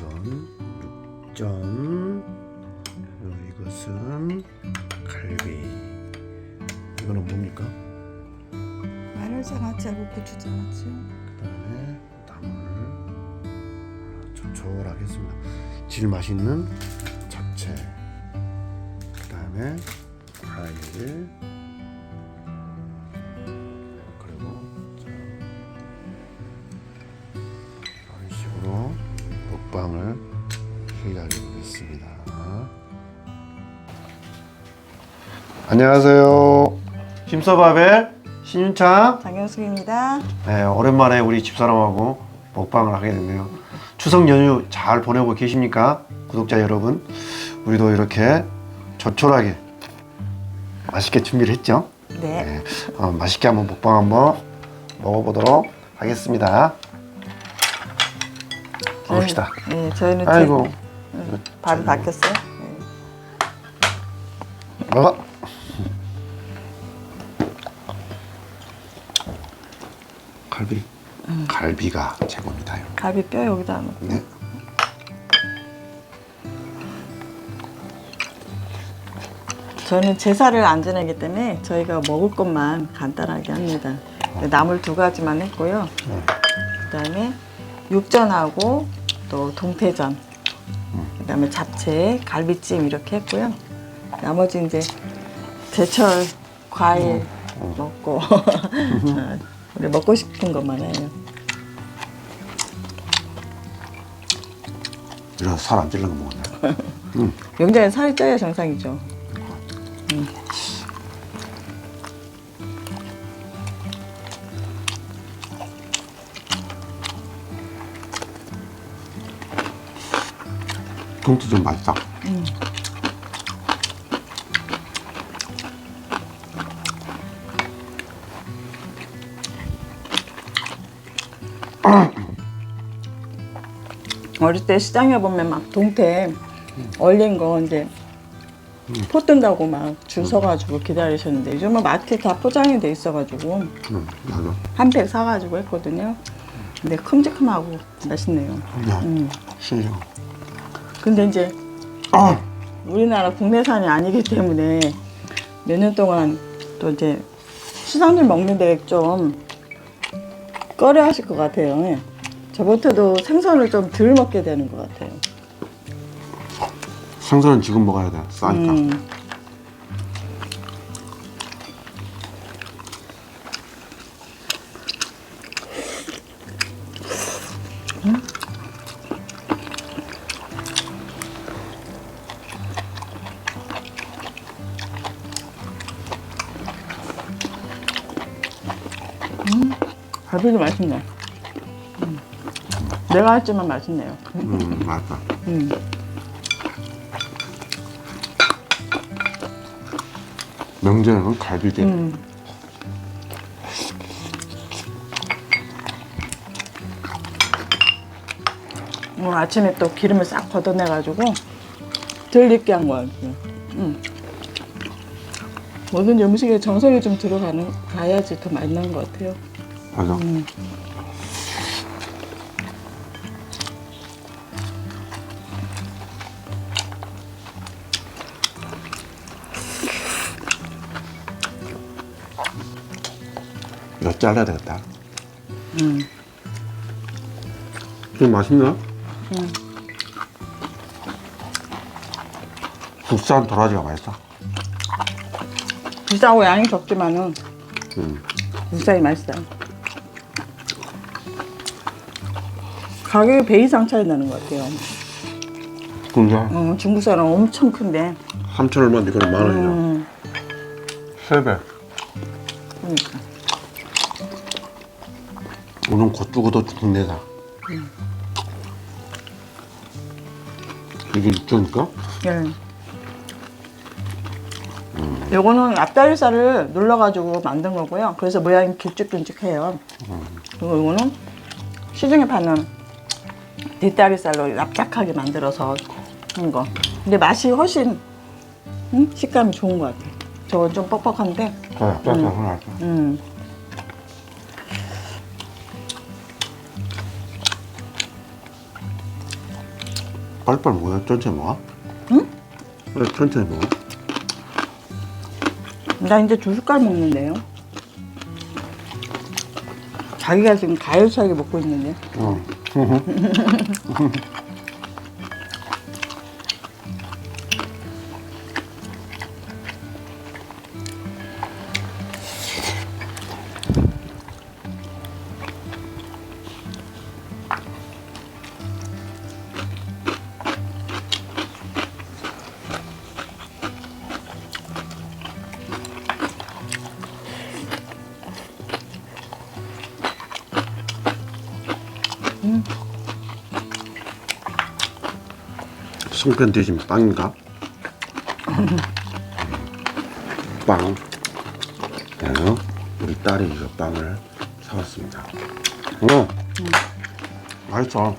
이건 육전 그리고 이것은 갈비 이거는 뭡니까? 마늘장아찌하고 고추장아찌. 그 다음에 나물 조촐하게 했습니다. 질 맛있는 잡채. 그 다음에 과일. 먹방을 기다리고 있습니다. 안녕하세요. 김서밥의 신윤창. 장영숙입니다. 네, 오랜만에 우리 집사람하고 먹방을 하게 됐네요. 추석 연휴 잘 보내고 계십니까? 구독자 여러분. 우리도 이렇게 조촐하게 맛있게 준비를 했죠? 네. 네, 어, 맛있게 한번 먹방 한번 먹어보도록 하겠습니다. 먹읍시다. 네, 저희는 아이고, 제, 발을 닦였어요. 네. 먹어. 갈비. 갈비가 최고입니다. 갈비 뼈 여기다 넣고. 네. 저는 제사를 안 지내기 때문에 저희가 먹을 것만 간단하게 합니다. 나물 두 가지만 했고요. 그다음에 육전하고 또 동태전, 그다음에 잡채, 갈비찜 이렇게 했고요. 나머지 이제 제철 과일 먹고 어, 우리 먹고 싶은 것만 해요. 이런 살안 찔른 거 먹었네. 명절에 살이 쪄야 정상이죠. 동태 좀 맛있다. 어릴 때 시장에 보면 막 동태 얼린 거 이제 포 뜬다고 막 줄 서가지고 기다리셨는데 요즘은 마트에 다 포장이 돼 있어가지고 응, 맞아. 한 팩 사가지고 했거든요. 근데 큼직큼하고 맛있네요. 그냥 음. 신기해. 근데 이제 아, 우리나라 국내산이 아니기 때문에 몇 년 동안 또 이제 수산물 먹는데 좀 꺼려 하실 것 같아요. 저부터도 생선을 좀 덜 먹게 되는 것 같아요. 생선은 지금 먹어야 돼. 싸니까. 음. 음, 갈비도 맛있네. 음. 내가 했지만 맛있네요. 음, 맞다. 음. 명절에는 갈비지. 음. 오늘 아침에 또 기름을 싹 걷어내가지고 덜 익게 한 거야. 음. 모든 음식에 정성이 좀 들어가는 가야지 더 맛있는 것 같아요. 맞아. 음. 이거 잘라야 되겠다. 음. 좀 맛있나? 음. 국산 도라지가 맛있어. 비싸고 양이 적지만은 음. 무사히 맛있어요. 가격이 배 이상 차이 나는 것 같아요. 근데 어, 중국산은 엄청 큰데. 3천 얼마인데 이거는 만 원이냐? 음, 세 배. 그러니까. 오늘 고추고도 국내다. 이게 육전일까? 예. 요거는 앞다리살을 눌러가지고 만든 거고요. 그래서 모양이 길쭉길쭉해요. 그리고 요거는 시중에 파는 뒷다리살로 납작하게 만들어서 한 거. 근데 맛이 훨씬 음? 식감이 좋은 것 같아요. 저건 좀 뻑뻑한데, 그래, 짜증 음. 나. 음. 빨리빨리 먹어요. 천천히 먹어. 응? 그래, 천천히 먹어. 나 이제 두 숟갈 먹는데요. 자기가 지금 가열차게 먹고 있는데. 어. Mm-hmm. 송편 대신 빵인가? 빵. 네, 우리 딸이 이거 빵을 사왔습니다. 어, 맛있어.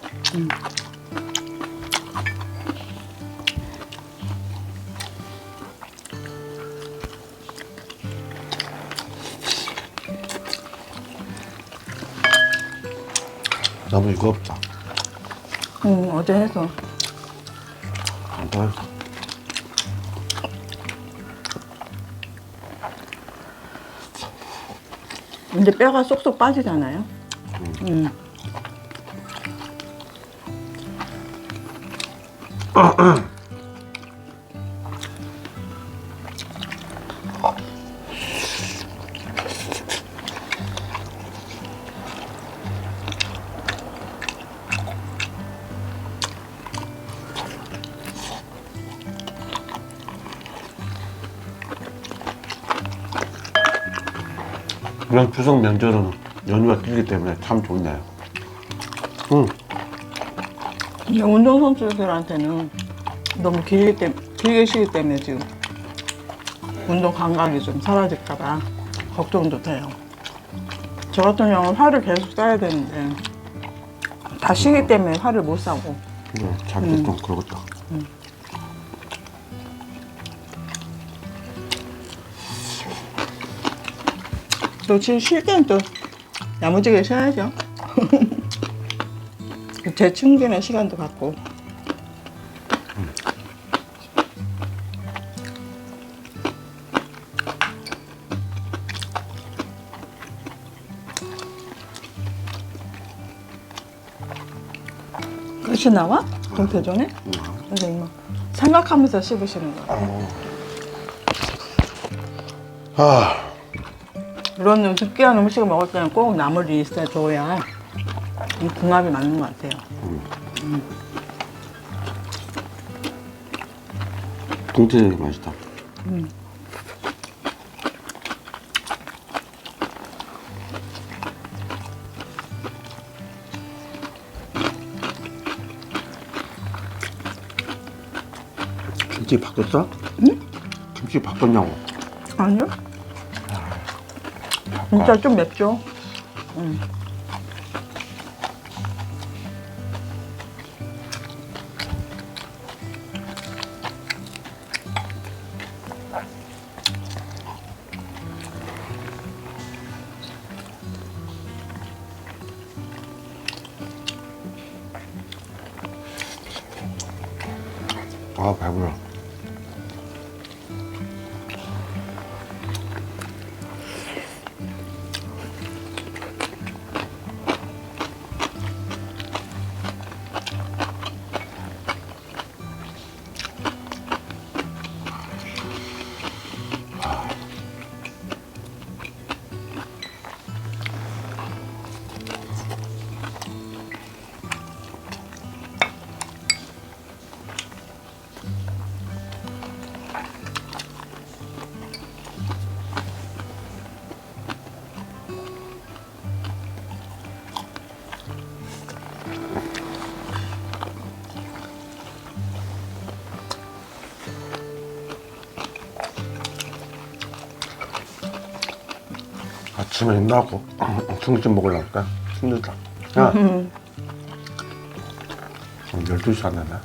너무 이거 없다. 응, 어제 해서. 안 돼. 이제 뼈가 쏙쏙 빠지잖아요. 음. 이런 추석 명절은 연휴가 길기 때문에 참 좋네요. 응. 이제 운동선수들한테는 너무 길기 때, 길게 쉬기 때문에 지금 운동 감각이 좀 사라질까봐 걱정도 돼요. 저 같은 경우는 살을 계속 싸야 되는데 다 쉬기 때문에 살을 못 싸고 응, 자기도 좀 그러겠다. 또 쉴 때는 또 야무지게 쉬어야죠. 재충전의 시간도 갖고. 끝이 나와? 동태전에? 선생님 생각하면서 씹으시는 거예요. 아, 이런 느끼한 음식을 먹을 때는 꼭 나물이 있어 줘야 이 궁합이 맞는 것 같아요. 동태전이 맛있다. 김치 바꿨어? 응? 김치 바꿨냐고. 아니요? 진짜 좀 맵죠? 음. 아, 배불러. 아침에 힘나고 중좀 먹으려니까 힘들다. 야, 음. 12시 안 됐나?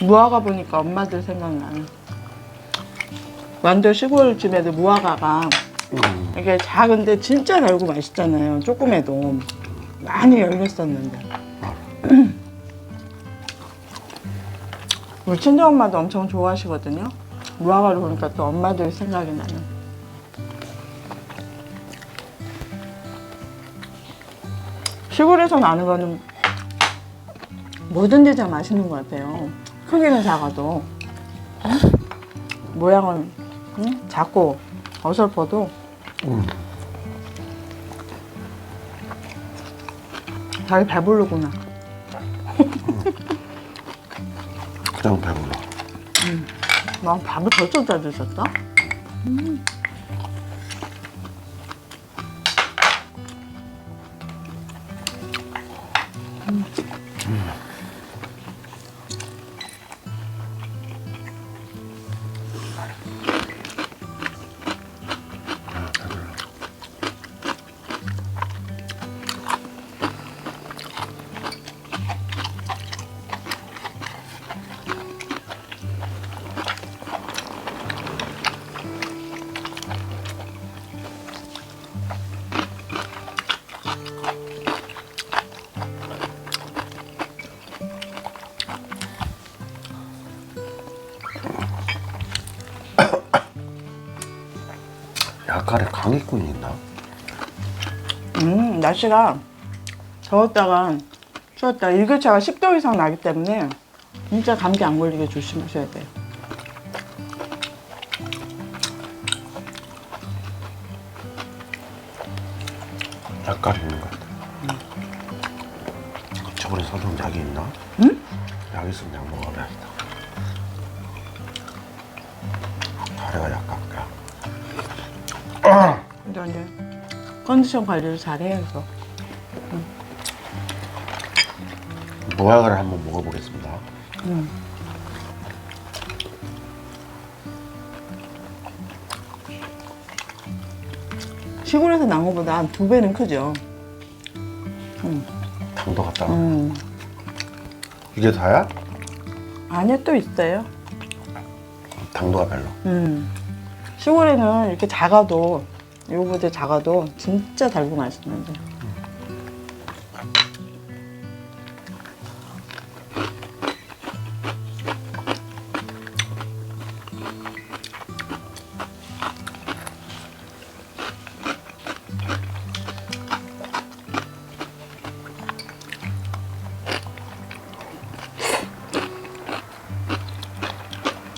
무화과 보니까 엄마들 생각나요. 완전 시골 집에도 무화과가 이게 작은데 진짜 달고 맛있잖아요. 조금해도 많이 열렸었는데. 우리 친정엄마도 엄청 좋아하시거든요. 무화과를 보니까 또 엄마들 생각이 나요. 시골에서 나는 거는 뭐든지 다 맛있는 것 같아요. 크기는 작아도 응? 모양은 응? 작고 어설퍼도 음. 잘 배부르구나. 그냥 배불러. 와 밥을 벌써 다 드셨다? 약간의 강의꾼이 있나? 음, 날씨가 더웠다가 추웠다 일교차가 10도 이상 나기 때문에 진짜 감기 안 걸리게 조심하셔야 돼요. 약간 있는 것 같아. 저번에 사준 약이 있나? 응? 약 있으면 약 먹어야겠다. 다리가 약간 야. 근데 이제 컨디션 관리를 잘 해야죠. 무화과를 한번 먹어보겠습니다. 시골에서 난 것보다 한 두 배는 크죠. 당도 같다. 음. 이게 다야? 안에 또 있어요. 당도가 별로. 음. 시골에는 이렇게 작아도 요거보다 작아도 진짜 달고 맛있는데.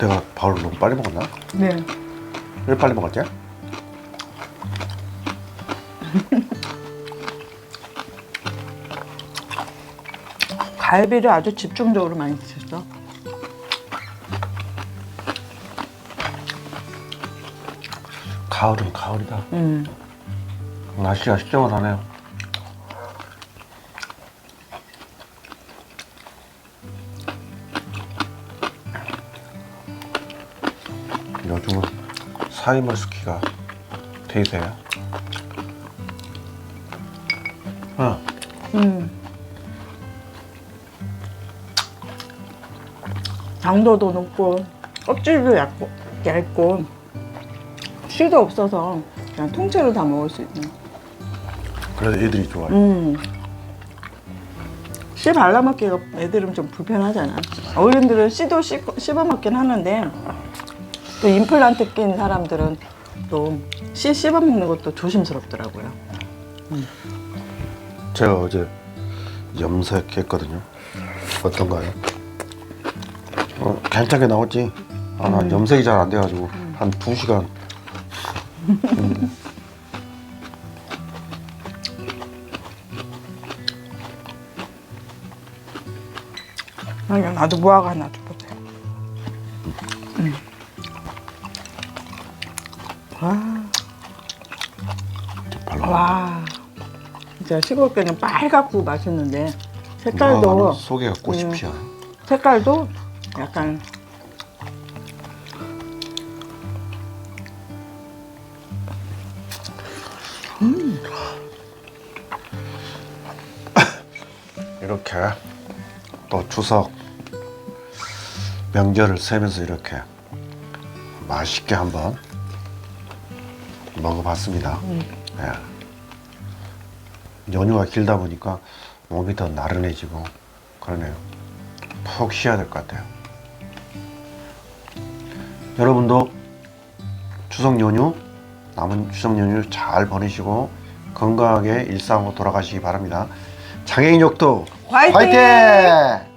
내가 밥을 너무 빨리 먹었나? 네. 왜 빨리 먹었지? 갈비를 아주 집중적으로 많이 드셨어. 가을은 가을이다. 음. 날씨가 시원하네요. 요즘은 사이먼 스키가 대세야. 음. 당도도 높고 껍질도 얇고, 얇고 씨도 없어서 그냥 통째로 다 먹을 수 있는. 그래서 애들이 좋아해. 음. 씨 발라먹기가 애들은 좀 불편하잖아. 어른들은 씨도 씹, 씹어먹긴 하는데 또 임플란트 낀 사람들은 또 씨 씹어먹는 것도 조심스럽더라고요. 제가 어제 염색했거든요. 어떤가요? 어, 괜찮게 나왔지? 아, 나 염색이 잘 안 돼가지고 한 두 시간. 아니, 나도 무화과 하나 줘보세요. 음. 와, 진짜 시골 게는 빨갛고 맛있는데 색깔도 속에가 꽃이 음. 피어. 색깔도 약간 이렇게 또 추석 명절을 세면서 이렇게 맛있게 한번 먹어봤습니다. 예. 연휴가 길다 보니까 몸이 더 나른해지고 그러네요. 푹 쉬어야 될 것 같아요. 여러분도 추석 연휴 남은 추석 연휴 잘 보내시고 건강하게 일상으로 돌아가시기 바랍니다. 장애인 역도 화이팅! 화이팅!